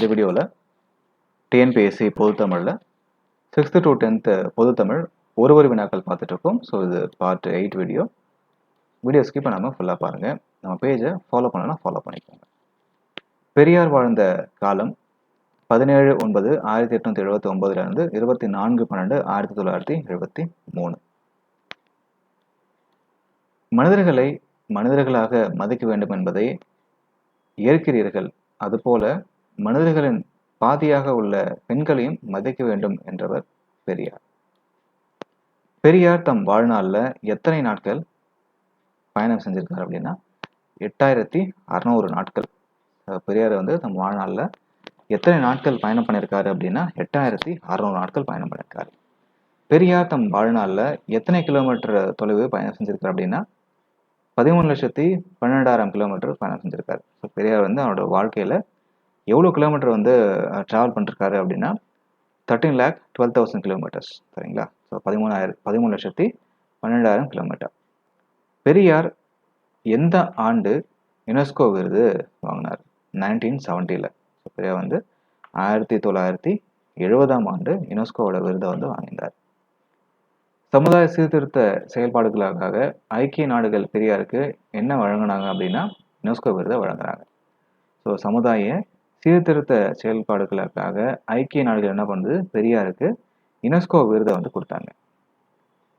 இந்த வீடியோவில் டிஎன்பிஎஸ்சி பொதுத்தமிழில் சிக்ஸ்த்து டு டென்த்து பொதுத்தமிழ் ஒரு ஒரு வினாக்கள் பார்த்துட்ருக்கோம். ஸோ இது part eight video video skip பண்ணாமல் ஃபுல்லாக பாருங்கள் நம்ம பேஜை ஃபாலோ பண்ணலாம் ஃபாலோ பண்ணிக்கோங்க. பெரியார் வாழ்ந்த காலம் பதினேழு ஒன்பது ஆயிரத்தி எட்நூற்றி எழுபத்தி ஒன்பதுலேருந்து இருபத்தி நான்கு பன்னெண்டு ஆயிரத்தி தொள்ளாயிரத்தி எழுபத்தி மூணு. மனிதர்களை மனிதர்களாக மதிக்க வேண்டும் என்பதை ஏற்கிறீர்கள். அதுபோல மனிதர்களின் பாதியாக உள்ள பெண்களையும் மதிக்க வேண்டும் என்றவர் பெரியார். பெரியார் தம் வாழ்நாளில் எத்தனை நாட்கள் பயணம் செஞ்சிருக்காரு அப்படின்னா எட்டாயிரத்தி அறநூறு நாட்கள். பெரியார் வந்து தம் வாழ்நாளில் எத்தனை நாட்கள் பயணம் பண்ணியிருக்காரு அப்படின்னா எட்டாயிரத்தி அறநூறு நாட்கள் பயணம் பண்ணியிருக்காரு பெரியார் தம் வாழ்நாளில் எத்தனை கிலோமீட்டர் தொலைவு பயணம் செஞ்சிருக்காரு அப்படின்னா பதிமூணு லட்சத்தி பன்னெண்டாயிரம் கிலோமீட்டர் பயணம் செஞ்சிருக்காரு. ஸோ பெரியார் வந்து அவரோட வாழ்க்கையில் எவ்வளோ கிலோமீட்டர் வந்து ட்ராவல் பண்ணிருக்காரு அப்படின்னா thirteen lakh twelve thousand kilometres சரிங்களா? ஸோ பதிமூணாயிரம் பதிமூணு லட்சத்தி பன்னெண்டாயிரம் கிலோமீட்டர் பெரியார் எந்த ஆண்டு யுனெஸ்கோ விருது வாங்கினார்? நைன்டீன் செவன்ட்டியில் ஸோ பெரியார் வந்து ஆயிரத்தி தொள்ளாயிரத்தி எழுபதாம் ஆண்டு யுனெஸ்கோவோட விருதை வந்து வாங்கினார். சமுதாய சீர்திருத்த செயல்பாடுகளுக்காக ஐக்கிய நாடுகள் பெரியாருக்கு என்ன வழங்கினாங்க அப்படின்னா யுனெஸ்கோ விருதை வழங்குறாங்க. ஸோ சமுதாய சீர்திருத்த செயல்பாடுகளுக்காக ஐக்கிய நாடுகள் என்ன பண்ணுது? பெரியாருக்கு யுனெஸ்கோ விருதை வந்து கொடுத்தாங்க.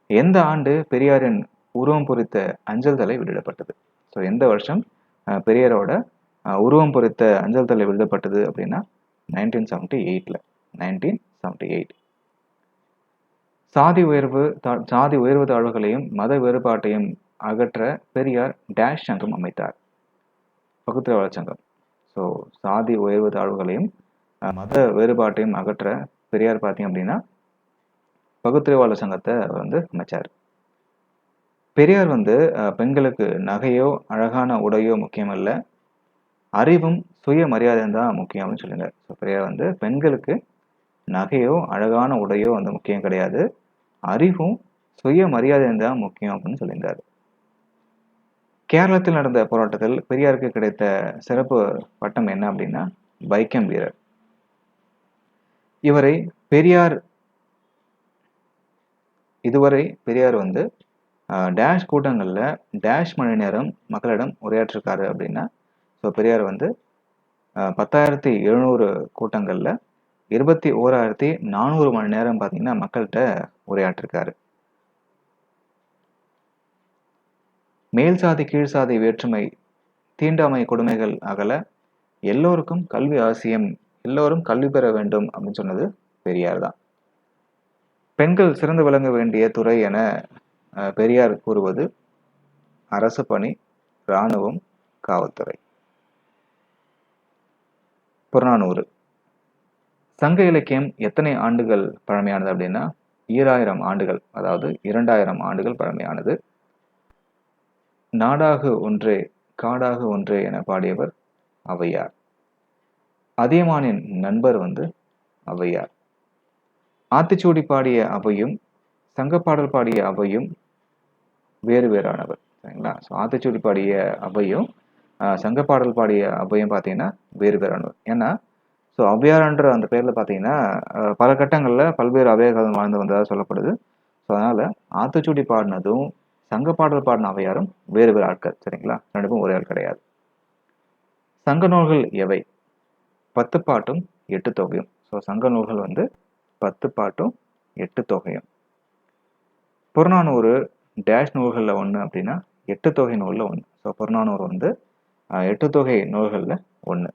எந்த ஆண்டு பெரியாரின் உருவம் பொறித்த அஞ்சல் தலை வெளியிடப்பட்டது? ஸோ எந்த வருஷம் பெரியாரோட உருவம் பொறித்த அஞ்சல் தலை வெளியிடப்பட்டது அப்படின்னா நைன்டீன் செவன்ட்டி எயிட்டில் நைன்டீன் செவன்ட்டி எயிட் சாதி உயர்வு தா- சாதி உயர்வு தாழ்வுகளையும் மத வேறுபாட்டையும் அகற்ற பெரியார் டேஷ் சங்கம் அமைத்தார். பகுத்தறிவாளர் சங்கம். ஸோ சாதி உயர்வு தாழ்வுகளையும் மத வேறுபாட்டையும் அகற்ற பெரியார் பார்த்தீங்க அப்படின்னா பகுத்தறிவாளர் சங்கத்தை அவர் வந்து அமைச்சார். பெரியார் வந்து பெண்களுக்கு நகையோ அழகான உடையோ முக்கியமல்ல அறிவும் சுய மரியாதையும் தான் முக்கியம் அப்படின்னு சொல்லியிருந்தார் ஸோ பெரியார் வந்து பெண்களுக்கு நகையோ அழகான உடையோ வந்து முக்கியம் கிடையாது. அறிவும் சுய மரியாதையும் தான் முக்கியம் அப்படின்னு சொல்லியிருந்தார். கேரளத்தில் நடந்த போராட்டத்தில் பெரியாருக்கு கிடைத்த சிறப்பு பட்டம் என்ன அப்படின்னா வைக்கம் வீரர். இவரை பெரியார் இதுவரை பெரியார் வந்து டேஷ் கூட்டங்களில் டேஷ் மணி நேரம் மக்களிடம் உரையாற்றிருக்காரு அப்படின்னா ஸோ பெரியார் வந்து பத்தாயிரத்தி எழுநூறு கூட்டங்களில் இருபத்தி ஓராயிரத்தி நானூறு மணி நேரம் பார்த்தீங்கன்னா மக்கள்கிட்ட உரையாற்றிருக்காரு. மேல் சாதி கீழ் சாதி வேற்றுமை தீண்டாமை கொடுமைகள் அகல எல்லோருக்கும் கல்வி அவசியம் எல்லோரும் கல்வி பெற வேண்டும் அப்படின்னு சொன்னது பெரியார் தான். பெண்கள் சிறந்து விளங்க வேண்டிய துறை என பெரியார் கூறுவது அரசு பணி இராணுவம் காவல்துறை. புறநானூறு. சங்க இலக்கியம் எத்தனை ஆண்டுகள் பழமையானது அப்படின்னா ஈராயிரம் ஆண்டுகள் அதாவது இரண்டாயிரம் ஆண்டுகள் பழமையானது. நாடாகு ஒன்றே காடாகு ஒன்றே என பாடியவர் ஔவையார். அதியமானின் நண்பர் வந்து ஔவையார். ஆத்திச்சூடி பாடிய அவையும் சங்கப்பாடல் பாடிய அவையும் வேறு வேறானவர் சரிங்களா? ஸோ ஆத்திச்சூடி பாடிய அவையும் சங்கப்பாடல் பாடிய அவையும் பார்த்தீங்கன்னா வேறு வேறானவர். ஏன்னா ஸோ ஔவையார்ன்ற அந்த பேரில் பார்த்தீங்கன்னா பல கட்டங்களில் பல்வேறு அவையகாலம் வாழ்ந்து வந்ததாக சொல்லப்படுது. ஸோ அதனால் ஆத்திச்சூடி பாடினதும் சங்கப்பாடல் பாடின அவையாரும் வேறு வேறு ஆட்கள் சரிங்களா? ரெண்டுக்கும் ஒரே ஆள் கிடையாது. சங்க நூல்கள் எவை? பத்து பாட்டும் எட்டு தொகையும். ஸோ சங்க நூல்கள் வந்து பத்து பாட்டும் எட்டு தொகையும். புறநானூறு டேஷ் நூல்களில் ஒன்று அப்படின்னா எட்டு தொகை நூலில் ஒன்று ஸோ புறநானூறு வந்து எட்டு தொகை நூல்களில் ஒன்று